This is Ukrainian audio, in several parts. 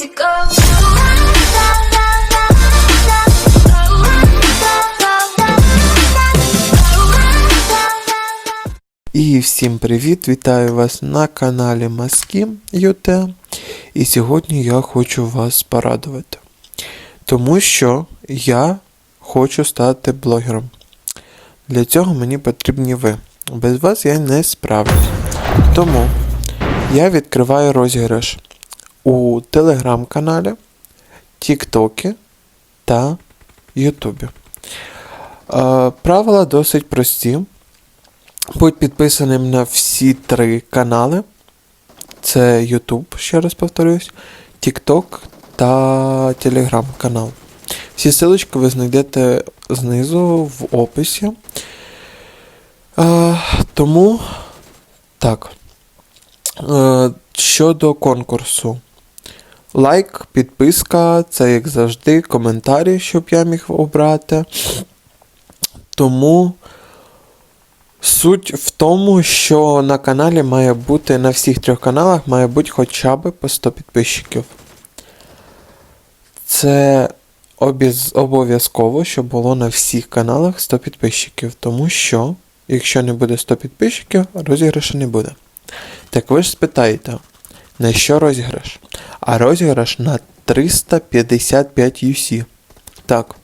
easy. І всім привіт! Вітаю вас на каналі Маски ЮТ. І сьогодні я хочу вас порадувати. Тому що я хочу стати блогером. Для цього мені потрібні ви. Без вас я не справлюсь. Тому я відкриваю розіграш у телеграм-каналі, Тіктокі та Ютубі. Е, Правила досить прості. Будь підписаним на всі три канали. Це YouTube, ще раз повторюсь, TikTok та Telegram канал. Всі ссылочки ви знайдете знизу в описі. Е, тому так. Е, щодо конкурсу. Лайк, підписка, це як завжди, коментарі, щоб я міг обрати. Тому. Суть в тому, що на каналі має бути, на всіх трьох каналах має бути хоча б по 100 підписчиків. Це обов'язково, щоб було на всіх каналах 100 підписчиків, тому що, якщо не буде 100 підписчиків, розіграшу не буде. Так ви ж спитаєте, на що розіграш? А розіграш на 355 UC. Так.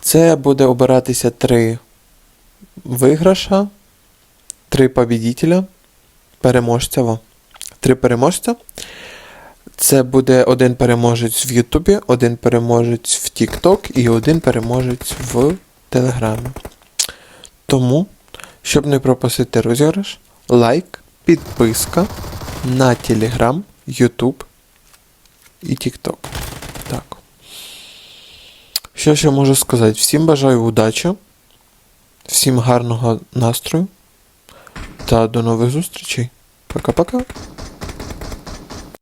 Це буде обиратися три виграша, три побідітеля, переможця. Три переможця. Це буде один переможець в Ютубі, один переможець в TikTok і один переможець в Телеграмі. Тому, щоб не пропустити розіграш, лайк, підписка на Телеграм, Ютуб і TikTok. Так. Що ще можу сказати? Всім бажаю удачі. Всім гарного настрою та до нових зустрічей. Пока-пока.